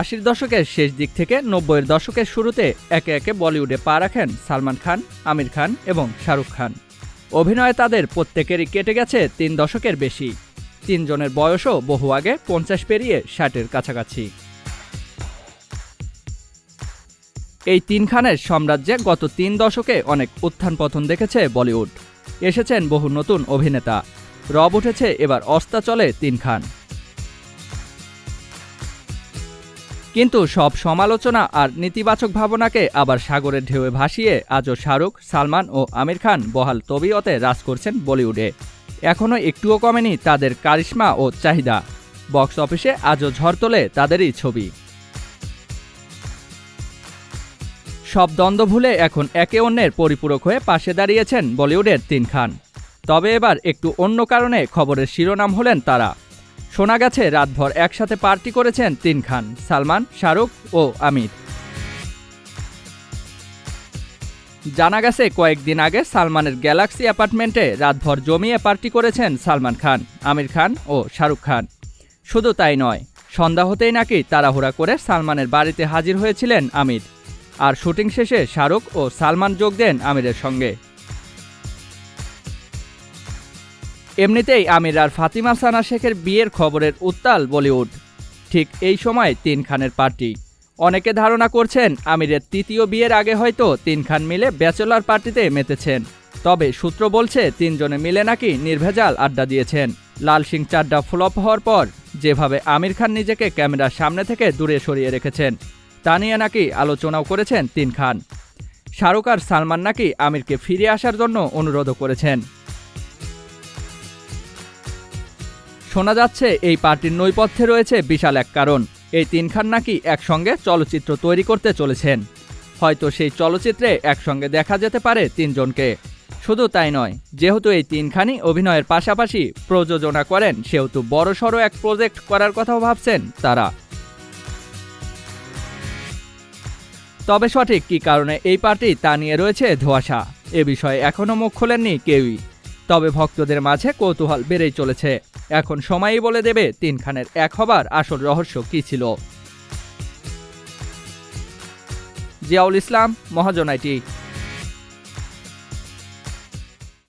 আশির দশকের শেষ দিক থেকে নব্বইয়ের দশকের শুরুতে একে একে বলিউডে পা রাখেন সালমান খান, আমির খান এবং শাহরুখ খান। অভিনয়ে তাদের প্রত্যেকেরই কেটে গেছে তিন দশকের বেশি। তিনজনের বয়সও বহু আগে পঞ্চাশ পেরিয়ে ষাটের কাছাকাছি। এই তিন খানের সাম্রাজ্যে গত তিন দশকে অনেক উত্থান পতন দেখেছে বলিউড। এসেছেন বহু নতুন অভিনেতা। রব উঠেছে এবার অস্তা চলে তিন খান। কিন্তু সব সমালোচনা আর নেতিবাচক ভাবনাকে আবার সাগরের ঢেউয়ে ভাসিয়ে আজও শাহরুখ, সালমান ও আমির খান বহাল তবিয়তে রাজ করছেন বলিউডে। এখনও একটুও কমেনি তাদের কারিশ্মা ও চাহিদা। বক্স অফিসে আজও ঝড় তোলে তাদেরই ছবি। সব দ্বন্দ্ব ভুলে এখন একে অন্যের পরিপূরক হয়ে পাশে দাঁড়িয়েছেন বলিউডের তিন খান। তবে এবার একটু অন্য কারণে খবরের শিরোনাম হলেন তারা। শোনা গেছে রাতভর একসাথে পার্টি করেছেন তিন খান, সালমান, শাহরুখ ও আমির। জানা গেছে কয়েকদিন আগে সালমানের গ্যালাক্সি অ্যাপার্টমেন্টে রাতভর জমিয়ে পার্টি করেছেন সালমান খান, আমির খান ও শাহরুখ খান। শুধু তাই নয়, সন্ধ্যা হতেই নাকি তাড়াহুড়া করে সালমানের বাড়িতে হাজির হয়েছিলেন আমির। আর শুটিং শেষে শাহরুখ ও সালমান যোগ দেন আমিরের সঙ্গে। এমনিতেই আমির আর ফাতিমা সানা শেখের বিয়ের খবরের উত্তাল বলিউড। ঠিক এই সময় তিন খানের পার্টি। অনেকে ধারণা করছেন আমিরের তৃতীয় বিয়ের আগে হয়তো তিন খান মিলে ব্যাচেলর পার্টিতে মেতেছেন। তবে সূত্র বলছে তিনজনে মিলে নাকি নির্ভেজাল আড্ডা দিয়েছেন। লাল সিং চাড্ডা ফ্লপ হওয়ার পর যেভাবে আমির খান নিজেকে ক্যামেরার সামনে থেকে দূরে সরিয়ে রেখেছেন, তা নিয়ে নাকি আলোচনাও করেছেন তিন খান। শাহরুখ আর সালমান নাকি আমিরকে ফিরে আসার জন্য অনুরোধও করেছেন। শোনা যাচ্ছে, এই পার্টির নৈপথ্যে রয়েছে বিশাল এক কারণ। এই তিন খান নাকি একসঙ্গে চলচ্চিত্র তৈরি করতে চলেছেন। হয়তো সেই চলচ্চিত্রে একসঙ্গে দেখা যেতে পারে তিনজনকে। শুধু তাই নয়, যেহেতু এই তিনখানই অভিনয়ের পাশাপাশি প্রযোজনা করেন, সেহেতু বড়সড় এক প্রজেক্ট করার কথাও ভাবছেন তারা। তবে সঠিক কী কারণে এই পার্টি তা নিয়ে রয়েছে ধোঁয়াশা? এ বিষয়ে এখনও মুখ খোলেননি কেউই। তবে ভক্তদের মাঝে কৌতূহল বেড়েই চলেছে। এখন সময়ই বলে দেবে তিন খানের এক হবার আসল রহস্য কী ছিল। জিয়াউল ইসলাম মহাজনাইটি